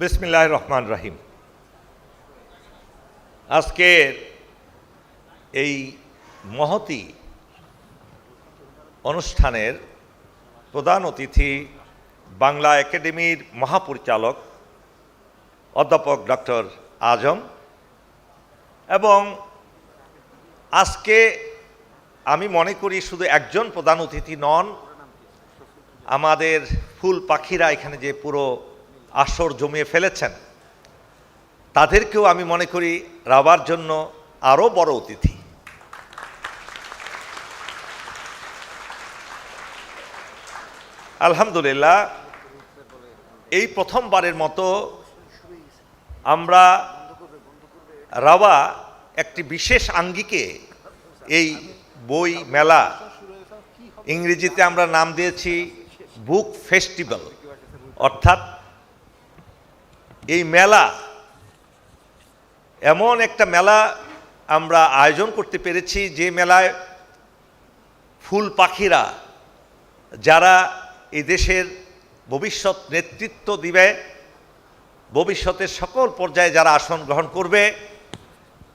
বিসমিল্লাহ রহমান রাহিম। আজকের এই মহতি অনুষ্ঠানের প্রধান অতিথি বাংলা একাডেমির মহাপরিচালক অধ্যাপক ডক্টর আজম এবং আজকে আমি মনে করি শুধু একজন প্রধান অতিথি নন, আমাদের ফুল পাখিরা এখানে যে পুরো আসর জমিয়ে ফেলেছেন। তাদেরকেও আমি মনে করি রাবার জন্য আরও বড় অতিথি। আলহামদুলিল্লাহ, এই প্রথমবারের মতো আমরা রাবা একটি বিশেষ আঙ্গিকে এই বই মেলা ইংরেজিতে আমরা নাম দিয়েছি বুক ফেস্টিভ্যাল, অর্থাৎ এই মেলা, এমন একটা মেলা আমরা আয়োজন করতে পেরেছি যে মেলায় ফুল পাখিরা, যারা এই দেশের ভবিষ্যৎ নেতৃত্ব দিবে, ভবিষ্যতের সকল পর্যায়ে যারা আসন গ্রহণ করবে,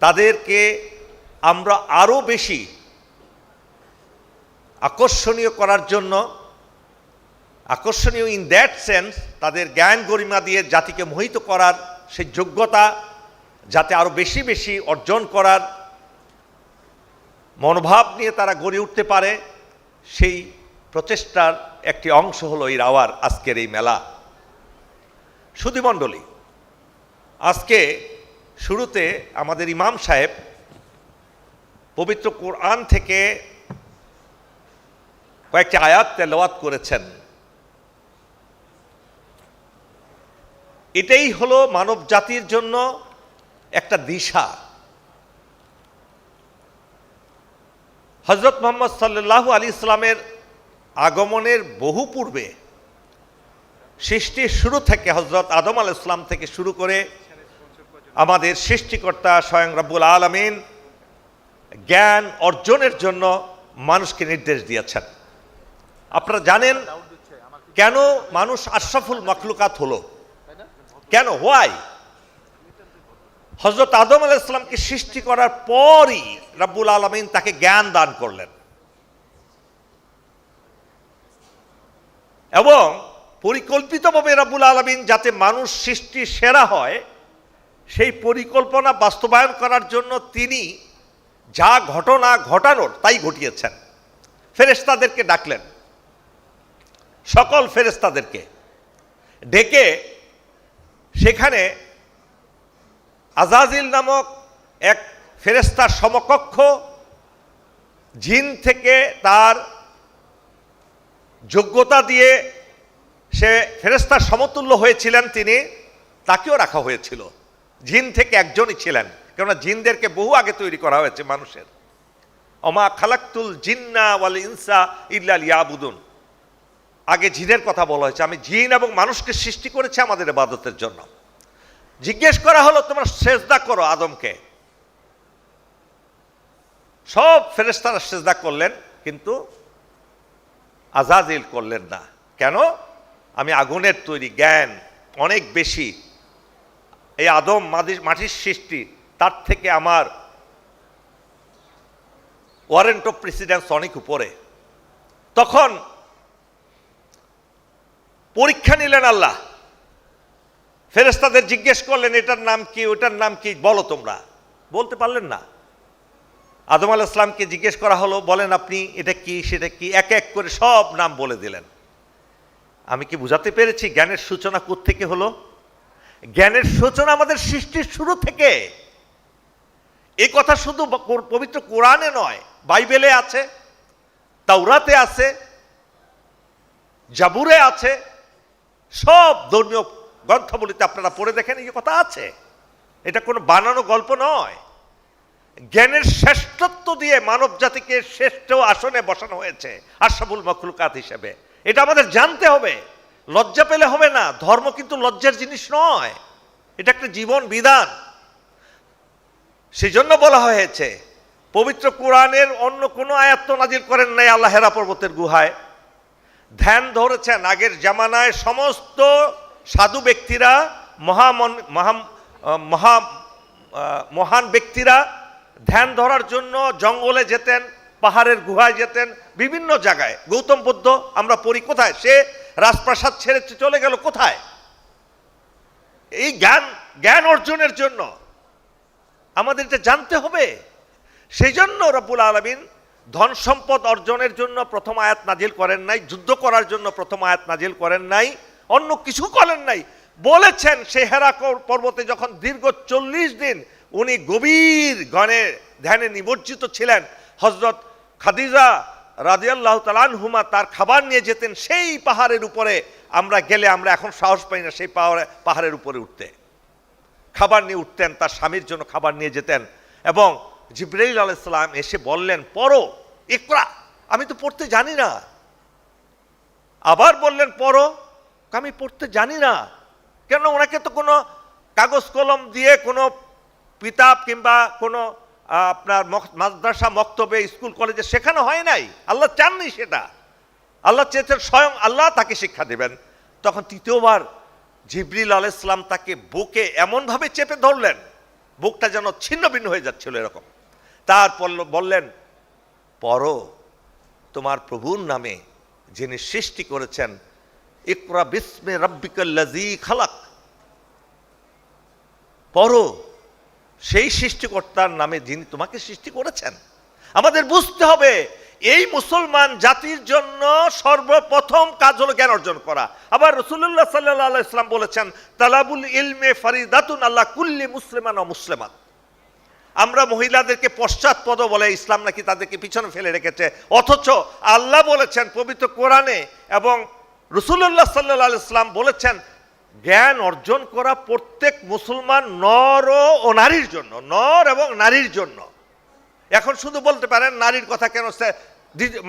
তাদেরকে আমরা আরও বেশি আকর্ষণীয় করার জন্য আকর্ষণীয় ইন দ্যাট সেন্স তাদের জ্ঞান গরিমা দিয়ে জাতিকে মোহিত করার সেই যোগ্যতা যাতে আরও বেশি বেশি অর্জন করার মনোভাব নিয়ে তারা গড়ে উঠতে পারে, সেই প্রচেষ্টার একটি অংশ হলো এই রাওয়ার আজকের এই মেলা। সুধীমণ্ডলী আজকে শুরুতে আমাদের ইমাম সাহেব পবিত্র কোরআন থেকে কয়েকটি আয়াত তেলাওয়াত করেছেন। এটাই হলো মানব জাতির জন্য একটা দিশা। হজরত মোহাম্মদ সাল্লাল্লাহু আলী ইসলামের আগমনের বহু পূর্বে, সৃষ্টির শুরু থেকে হজরত আদম আল ইসলাম থেকে শুরু করে আমাদের সৃষ্টিকর্তা স্বয়ং রব্বুল আলমিন জ্ঞান অর্জনের জন্য মানুষকে নির্দেশ দিয়েছেন। আপনারা জানেন কেন মানুষ আশরাফুল মখলুকাত হলো? কেন? হোয়াই হজরত আদম আলাহ ইসলামকে সৃষ্টি করার পরই রাব্বুল আলমিন তাকে জ্ঞান দান করলেন। এবং পরিকল্পিতভাবে রাব্বুল আলমিন যাতে মানুষ সৃষ্টি সেরা হয়, সেই পরিকল্পনা বাস্তবায়ন করার জন্য তিনি যা ঘটনা ঘটানোর তাই ঘটিয়েছেন। ফেরেস্তাদেরকে ডাকলেন। সকল ফেরেস্তাদেরকে ডেকে সেখানে আজাজিল নামক এক ফেরেস্তার সমকক্ষ জিন থেকে তার যোগ্যতা দিয়ে সে ফেরেস্তার সমতুল্য হয়েছিলেন তিনি, তাকেও রাখা হয়েছিল। জিন থেকে একজনই ছিলেন, কেননা জিনদেরকে বহু আগে তৈরি করা হয়েছে মানুষের। অমা খালাক্তুল জিন্না ওয়াল ইনসা ইল্লাল ইয়াবুদুন আগে জিনের কথা বলা হয়েছে, আমি জিন এবং মানুষকে সৃষ্টি করেছি আমাদের ইবাদতের জন্য। জিজ্ঞেস করা হলো, তোমরা সেজদা করো আদমকে? সব ফেরেস্তারা সেজদা করলেন, কিন্তু আজাজিল করলেন না। কেন? আমি আগুনের তৈরি জ্ঞান অনেক বেশি। এই আদম মাটির সৃষ্টি, তার থেকে আমার ওয়ারেন্ট অফ প্রেসিডেন্স অনেক উপরে। তখন পরীক্ষা নিলেন আল্লাহ। ফেরেস্তাদের জিজ্ঞেস করলেন, এটার নাম কি? ওটার নাম কি? বলো তোমরা। বলতে পারলেন না। আদম আল ইসলামকে জিজ্ঞেস করা হলো, বলেন আপনি, এটা কি, সেটা কি? এক এক করে সব নাম বলে দিলেন। আমি কি বুঝাতে পেরেছি জ্ঞানের সূচনা থেকে হলো? জ্ঞানের সূচনা আমাদের সৃষ্টির শুরু থেকে। এই কথা শুধু পবিত্র কোরআনে নয়, বাইবেলে আছে, তাওরাতে আছে, জাবুরে আছে সব ধর্মীয় গ্রন্থগুলিতে আপনারা পড়ে দেখেন এই কথা আছে। এটা কোনো বানানো গল্প নয়। জ্ঞানের শ্রেষ্ঠত্ব দিয়ে মানব জাতিকে শ্রেষ্ঠ আসনে বসানো হয়েছে আশাবুল মখলুকাত হিসেবে। এটা আমাদের জানতে হবে। লজ্জা পেলে হবে না। ধর্ম কিন্তু লজ্জার জিনিস নয়। এটা একটা জীবন বিধান। সেজন্য বলা হয়েছে, পবিত্র কোরআনের অন্য কোনো আয়াত্ত নাজির করেন নাই আল্লাহ হেরা পর্বতের গুহায়। ধ্যান ধরেছেন আগের জামানায় সমস্ত সাধু ব্যক্তিরা, মহামন মহা মহা মহান ব্যক্তিরা ধ্যান ধরার জন্য জঙ্গলে যেতেন, পাহাড়ের গুহায় যেতেন, বিভিন্ন জায়গায়। গৌতম বুদ্ধ, আমরা পড়ি কোথায়? সে রাজপ্রাসাদ ছেড়ে চলে গেল কোথায়? এই জ্ঞান জ্ঞান অর্জনের জন্য। আমাদের এটা জানতে হবে। সেই জন্য রব্বুল আলমিন ধন সম্পদ অর্জনের জন্য প্রথম আয়াত নাজিল করেন নাই, যুদ্ধ করার জন্য প্রথম আয়াত নাজিল করেন নাই, অন্য কিছু করেন নাই। বলেছেন সে হেরা পর্বতে যখন দীর্ঘ চল্লিশ দিন উনি গভীর গণে, ধ্যানে নিমজ্জিত ছিলেন হজরত খাদিজা রাজিয়াল্লাহ তালানহুমা তার খাবার নিয়ে যেতেন, সেই পাহাড়ের উপরে আমরা গেলে আমরা এখন সাহস পাই না সেই পাহাড়ে, পাহাড়ের উপরে উঠতে। খাবার নিয়ে উঠতেন, তার স্বামীর জন্য খাবার নিয়ে যেতেন এবং জিব্রাইল আলাইসালাম এসে বললেন, পড়ো একরা আমি তো পড়তে জানি না। আবার বললেন, পড়ো, আমি পড়তে জানি না। কেন ওনাকে তো কোনো কাগজ কলম দিয়ে কোনো পিতাব কিংবা কোনো আপনার মাদ্রাসা, মক্তবে, স্কুল, কলেজে শেখানো হয় নাই। আল্লাহ চাননি সেটা। আল্লাহ চেয়েছেন স্বয়ং আল্লাহ তাকে শিক্ষা দেবেন। তখন তৃতীয়বার জিবরিল আলাইসলাম তাকে বুকে এমনভাবে চেপে ধরলেন, বুকটা যেন ছিন্ন ভিন্ন হয়ে যাচ্ছিল এরকম। তারপর বললেন পরো তোমার প্রভুর নামে যিনি সৃষ্টি করেছেন, ইকরা বিস্মে রব্বিকাল্লাজি খালাক। পরো সেই সৃষ্টিকর্তার নামে যিনি তোমাকে সৃষ্টি করেছেন। আমাদের বুঝতে হবে, এই মুসলমান জাতির জন্য সর্বপ্রথম কাজ হলো জ্ঞান অর্জন করা। আবার রসুল্লাহ সাল্লাহ ইসলাম বলেছেন, তালাবুল ইলমে ফারিদাতুন আল্লাহ কুল্লি মুসলিমান ও মুসলিমান আমরা মহিলাদেরকে পশ্চাৎপদ বলে ইসলাম নাকি তাদেরকে পিছনে ফেলে রেখেছে? অথচ আল্লাহ বলেছেন পবিত্র কোরআনে এবং রসুল্লাহ সাল্লাহ ইসলাম বলেছেন, জ্ঞান অর্জন করা প্রত্যেক মুসলমান নর ও নারীর জন্য, নর এবং নারীর জন্য। এখন শুধু বলতে পারেন, নারীর কথা কেন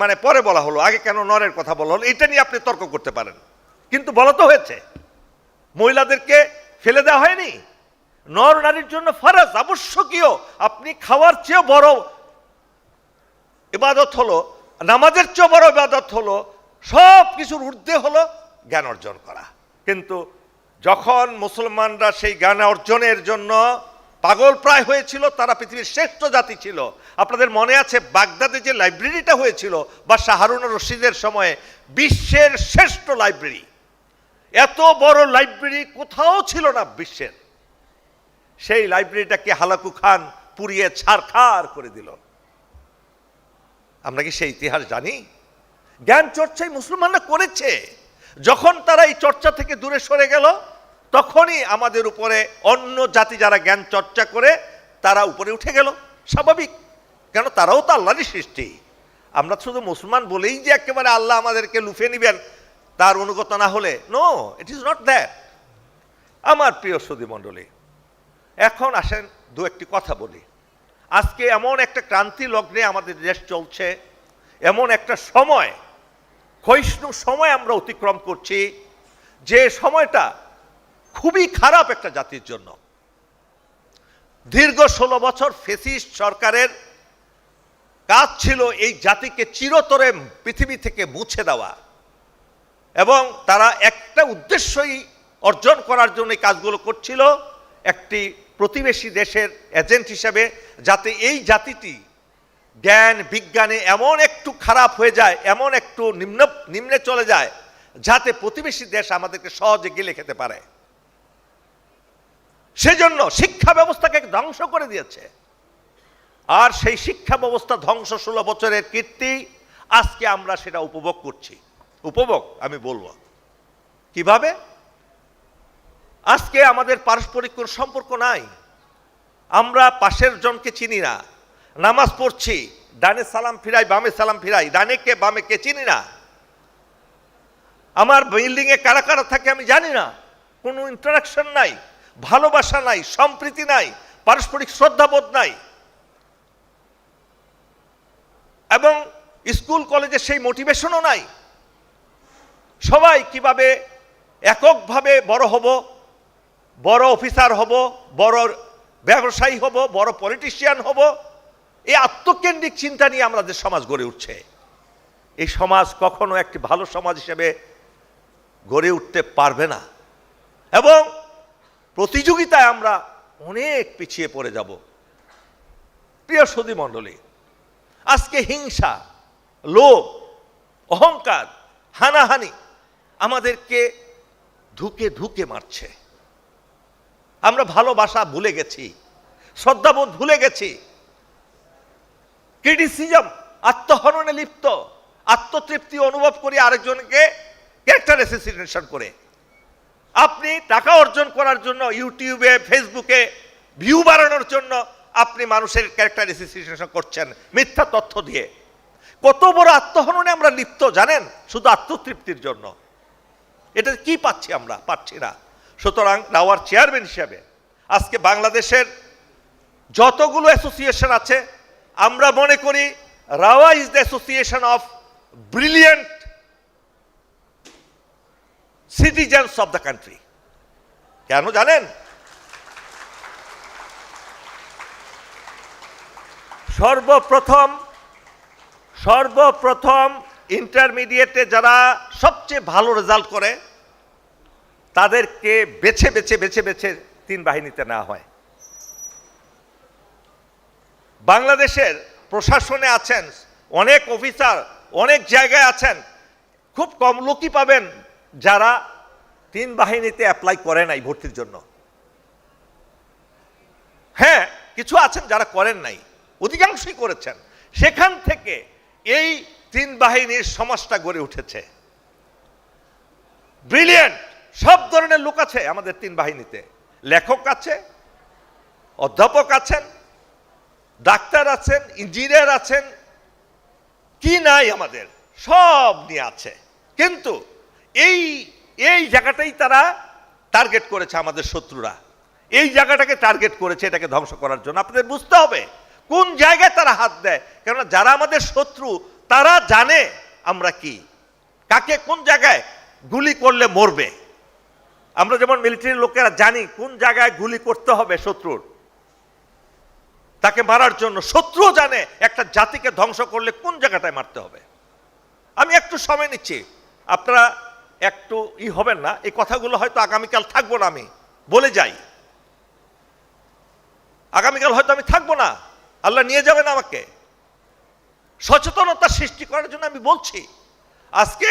মানে পরে বলা হলো, আগে কেন নরের কথা বলা হলো, এটা নিয়ে আপনি তর্ক করতে পারেন। কিন্তু বলা তো হয়েছে, মহিলাদেরকে ফেলে দেওয়া হয়নি। নর নারীর জন্য ফরজ, আবশ্যকীয়। আপনি খাওয়ার চেয়ে বড় ইবাদত হলো, নামাজের চেয়ে বড় ইবাদত হলো, সব কিছুর ঊর্ধ্বে হলো জ্ঞান অর্জন করা। কিন্তু যখন মুসলমানরা সেই জ্ঞান অর্জনের জন্য পাগল প্রায় হয়েছিল, তারা পৃথিবীর শ্রেষ্ঠ জাতি ছিল। আপনাদের মনে আছে বাগদাদে যে লাইব্রেরিটা হয়েছিল, বা শাহরুন রশিদের সময়ে বিশ্বের শ্রেষ্ঠ লাইব্রেরি? এত বড় লাইব্রেরি কোথাও ছিল না বিশ্বের। সেই লাইব্রেরিটাকে হালাকু খান পুড়িয়ে ছারখার করে দিল। আমরা কি সেই ইতিহাস জানি? জ্ঞান চর্চাই মুসলমানরা করেছে। যখন তারা এই চর্চা থেকে দূরে সরে গেল, তখনই আমাদের উপরে অন্য জাতি যারা জ্ঞান চর্চা করে, তারা উপরে উঠে গেল। স্বাভাবিক। কেন? তারাও তো আল্লাহরই সৃষ্টি। আমরা শুধু মুসলমান বলেই যে একেবারে আল্লাহ আমাদেরকে লুফে নিবেন, তার অনুগত না হলে no it is not that আমার প্রিয় সুদী মণ্ডলী এখন আসেন দু একটি কথা বলি। আজকে এমন একটা ক্রান্তি লগ্নে আমাদের দেশ চলছে, এমন একটা সময়, ক্ষয়িষ্ণু সময় আমরা অতিক্রম করছি, যে সময়টা খুবই খারাপ একটা জাতির জন্য। দীর্ঘ ষোলো বছর ফেসিস্ট সরকারের কাজ ছিল এই জাতিকে চিরতরে পৃথিবী থেকে মুছে দেওয়া এবং তারা একটা উদ্দেশ্যই অর্জন করার জন্য কাজগুলো করছিল, একটি প্রতিবেশী দেশের এজেন্ট হিসাবে যাতে এই জাতিটি জ্ঞান, বিজ্ঞানে এমন একটু খারাপ হয়ে যায়, এমন একটু নিম্ন, নিম্নে চলে যায়, যাতে প্রতিবেশী দেশ আমাদেরকে সহজে গেলে খেতে পারে। সেজন্য শিক্ষা ব্যবস্থাকে ধ্বংস করে দিয়েছে। আর সেই শিক্ষা ব্যবস্থা ধ্বংস ষোলো বছরের কীর্তি, আজকে আমরা সেটা উপভোগ করছি। উপভোগ, আমি বলব। কীভাবে? আজকে আমাদের পারস্পরিক কোনো সম্পর্ক নাই। আমরা পাশের জনকে চিনি না। নামাজ পড়ছি, ডানে সালাম ফিরাই, বামে সালাম ফিরাই। ডানে কে, বামে কে চিনি না? আমার বিল্ডিংয়ে কারা কারা থাকে আমি জানি না। কোনো ইন্টারাকশন নাই, ভালোবাসা নাই, সম্প্রীতি নাই, পারস্পরিক শ্রদ্ধাবোধ নাই। এবং স্কুল, কলেজে সেই মোটিভেশনও নাই। সবাই কীভাবে এককভাবে বড় হব বড় অফিসার হব, বড় ব্যবসায়ী হব, বড় পলিটিশিয়ান হব। এই আত্মকেন্দ্রিক চিন্তা নিয়ে আমাদের সমাজ গড়ে উঠছে। এই সমাজ কখনো একটি ভালো সমাজ হিসেবে গড়ে উঠতে পারবে না। এবং প্রতিযোগিতায় আমরা অনেক পিছিয়ে পড়ে যাব। প্রিয় সদী মণ্ডলী, আজকে হিংসা, লোভ, অহংকার, হানাহানি আমাদেরকে ধুকে ধুকে মারছে। আমরা ভালোবাসা ভুলে গেছি শ্রদ্ধাবোধ ভুলে গেছি। ক্রিটিসিজম আত্মহরণে লিপ্ত, আত্মতৃপ্তি অনুভব করি আরেকজনকে ক্যারেক্টার অ্যাসোসিয়েশন করে। আপনি টাকা অর্জন করার জন্য ইউটিউবে, ফেসবুকে ভিউ বাড়ানোর জন্য আপনি মানুষের ক্যারেক্টার অ্যাসোসিয়েশন করছেন, মিথ্যা তথ্য দিয়ে। কত বড় আত্মহননে আমরা লিপ্ত, জানেন? শুধু আত্মতৃপ্তির জন্য। এটা কি পাচ্ছি আমরা? পাচ্ছি না। সুতরাং রাওয়ার চেয়ারম্যান হিসেবে আজকে বাংলাদেশের যতগুলো অ্যাসোসিয়েশন আছে, আমরা মনে করি rava is the association of brilliant citizens of the country কেন জানেন? সর্বপ্রথম সর্বপ্রথম ইন্টারমিডিয়েটে যারা সবচেয়ে ভালো রেজাল্ট করে তাদেরকে বেছে বেছে বেছে বেছে তিন বাহিনীতে নেওয়া হয়। বাংলাদেশের প্রশাসনে আছেন, অনেক অফিসার, অনেক জায়গায় আছেন, খুব কম লোকই পাবেন যারা তিন বাহিনীতে অ্যাপ্লাই করে নাই ভর্তির জন্য। হ্যাঁ কিছু আছেন যারা করেন নাই, অধিকাংশই করেছেন। সেখান থেকে এই তিন বাহিনীর সমাজটা গড়ে উঠেছে। ব্রিলিয়েন্ট! সব ধরনের লোক আছে আমাদের তিন বাহিনীতে। লেখক আছে, অধ্যাপক আছেন, ডাক্তার আছেন, ইঞ্জিনিয়ার আছেন, কি নাই আমাদের, সব নিয়ে আছে। কিন্তু এই এই জায়গাটাই তারা টার্গেট করেছে আমাদের শত্রুরা। এই জায়গাটাকে টার্গেট করেছে এটাকে ধ্বংস করার জন্য। আপনাদের বুঝতে হবে কোন জায়গায় তারা হাত দেয়। কেননা যারা আমাদের শত্রু, তারা জানে আমরা কি। কাকে কোন জায়গায় গুলি করলে মরবে। আমরা যেমন মিলিটারির লোকেরা জানি কোন জায়গায় গুলি করতে হবে শত্রুর, তাকে মারার জন্য শত্রুও জানে একটা জাতিকে ধ্বংস করলে কোন জায়গাটায় মারতে হবে। আমি একটু সময় নিচ্ছি। আপনারা একটু ই হবেন না, এই কথাগুলো হয়তো আগামীকাল থাকব না আমি, বলে যাই। আগামীকাল হয়তো আমি থাকব না, আল্লাহ নিয়ে যাবেন আমাকে। সচেতনতা সৃষ্টি করার জন্য আমি বলছি, আজকে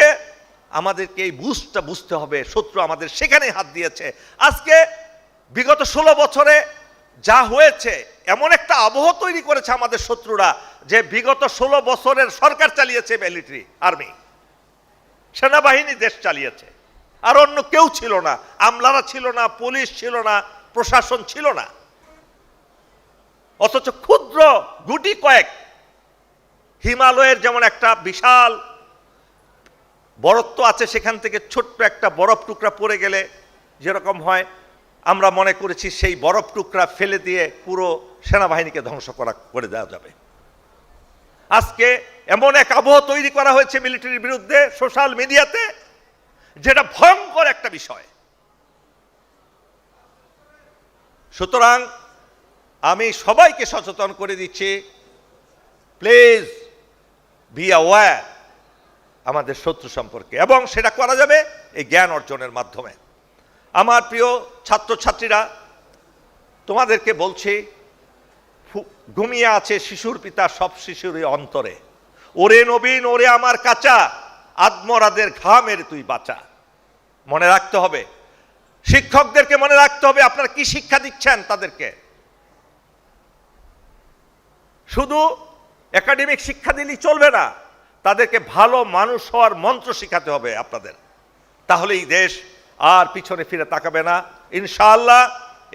আমাদেরকে এই বুঝটা বুঝতে হবে, শত্রু আমাদের সেখানেই হাত দিয়েছে। আজকে বিগত ষোলো বছরে যা হয়েছে, এমন একটা আবহ তৈরি করেছে আমাদের শত্রুরা যে বিগত ষোলো বছরের সরকার চালিয়েছে মিলিটারি আর্মি সেনাবাহিনী দেশ চালিয়েছে। আর অন্য কেউ ছিল না, আমলারা ছিল না, পুলিশ ছিল না, প্রশাসন ছিল না। অথচ ক্ষুদ্র গুটি কয়েক হিমালয়ের যেমন একটা বিশাল বরত্ব আছে সেখান থেকে ছোট্ট একটা বরফ টুকরা পড়ে গেলে যেরকম হয়, আমরা মনে করেছি সেই বরফ টুকরা ফেলে দিয়ে পুরো সেনাবাহিনীকে ধ্বংস করা, করে দেওয়া যাবে। আজকে এমন এক আবহ তৈরি করা হয়েছে মিলিটারির বিরুদ্ধে সোশ্যাল মিডিয়াতে, যেটা ভয়ঙ্কর একটা বিষয়। সুতরাং আমি সবাইকে সচেতন করে দিচ্ছি, প্লিজ বি অ্যাওয়ার আমাদের শত্রু সম্পর্কে। এবং সেটা করা যাবে এই জ্ঞান অর্জনের মাধ্যমে। আমার প্রিয় ছাত্রছাত্রীরা, তোমাদেরকে বলছি ঘুমিয়ে আছে শিশুর পিতা সব শিশুরই অন্তরে। ওরে নবীন, ওরে আমার কাঁচা আত্মরাদের ঘামের তুই বাঁচা। মনে রাখতে হবে, শিক্ষকদেরকে মনে রাখতে হবে, আপনারা কি শিক্ষা দিচ্ছেন তাদেরকে? শুধু একাডেমিক শিক্ষা দিলেই চলবে না তাদেরকে ভালো মানুষ হওয়ার মন্ত্র শেখাতে হবে আপনাদের। তাহলে এই দেশ আর পিছনে ফিরে তাকাবে না। ইনশাআল্লাহ,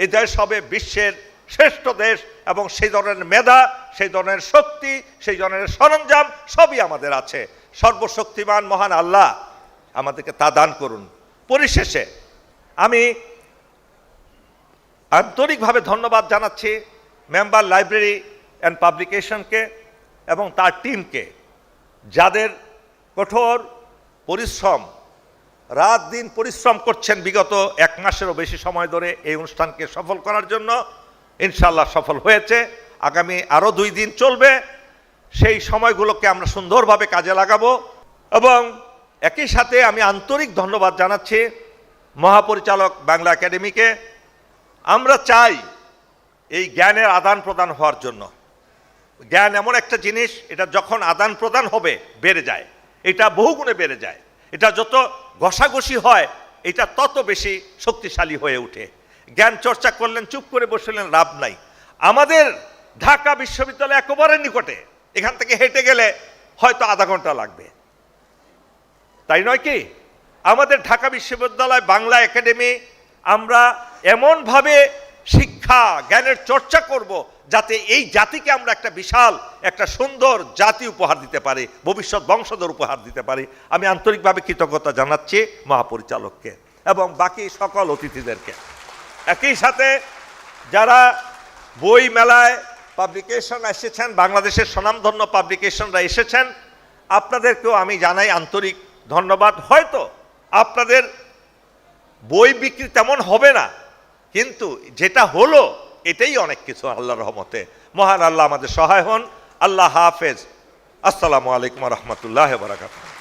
এই দেশ হবে বিশ্বের শ্রেষ্ঠ দেশ এবং সেই ধরনের মেধা, সেই ধরনের শক্তি, সেই ধরনের সরঞ্জাম সবই আমাদের আছে। সর্বশক্তিমান মহান আল্লাহ আমাদেরকে তা দান করুন। পরিশেষে আমি আন্তরিকভাবে ধন্যবাদ জানাচ্ছি মেম্বার লাইব্রেরি অ্যান্ড পাবলিকেশনকে এবং তার টিমকে। যাদের কঠোর পরিশ্রম, রাত দিন পরিশ্রম করছেন বিগত এক মাসেরও বেশি সময় ধরে এই অনুষ্ঠানকে সফল করার জন্য ইনশাল্লাহ সফল হয়েছে। আগামী আরও দুই দিন চলবে। সেই সময়গুলোকে আমরা সুন্দরভাবে কাজে লাগাবো এবং একই সাথে আমি আন্তরিক ধন্যবাদ জানাচ্ছি মহাপরিচালক বাংলা একাডেমিকে। আমরা চাই এই জ্ঞানের আদান প্রদান হওয়ার জন্য। জ্ঞান এমন একটা জিনিস, এটা যখন আদান প্রদান হবে, বেড়ে যায়। এটা বহুগুণে বেড়ে যায়। এটা যত ঘষাঘষি হয়, এটা তত বেশি শক্তিশালী হয়ে ওঠে। জ্ঞান চর্চা করলেন, চুপ করে বসলেন, লাভ নাই। আমাদের ঢাকা বিশ্ববিদ্যালয় একেবারে নিকটে। এখান থেকে হেঁটে গেলে হয়তো আধা ঘণ্টা লাগবে। তাই নয় কি? আমাদের ঢাকা বিশ্ববিদ্যালয়, বাংলা একাডেমি, আমরা এমনভাবে শিক্ষা, জ্ঞানের চর্চা করব যাতে এই জাতিকে আমরা একটা বিশাল, একটা সুন্দর জাতি উপহার দিতে পারি, ভবিষ্যৎ বংশধর উপহার দিতে পারি। আমি আন্তরিকভাবে কৃতজ্ঞতা জানাচ্ছি মহাপরিচালককে এবং বাকি সকল অতিথিদেরকে। একই সাথে যারা বই মেলায় পাবলিকেশন এসেছেন, বাংলাদেশের স্বনামধন্য পাবলিকেশনরা এসেছেন, আপনাদেরকেও আমি জানাই আন্তরিক ধন্যবাদ। হয়তো আপনাদের বই বিক্রি তেমন হবে না কিন্তু যেটা হলো, এটাই অনেক কিছু আল্লাহ রহমতে। মহান আল্লাহ আমাদের সহায় হন। আল্লাহ হাফেজ। আসসালামু আলাইকুম রহমতুল্লাহ বারাকাতুহ।